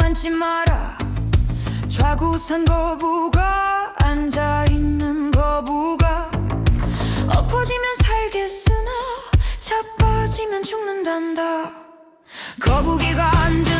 앉지 마라. 좌구산 거부가 앉아있는 거부가 엎어지면 살겠으나 자빠지면 죽는단다. 거북이가 앉아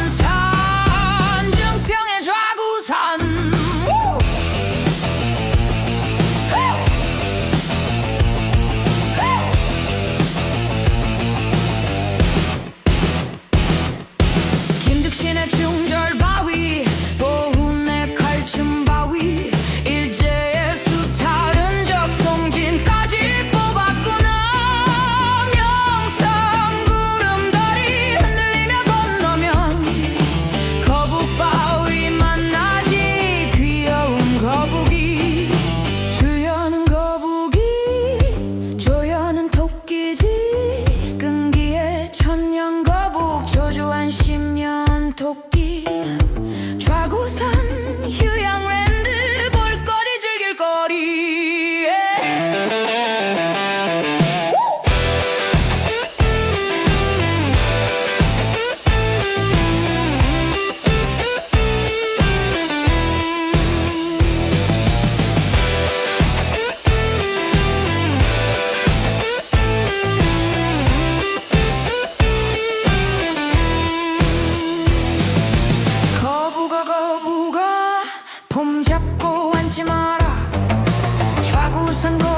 항상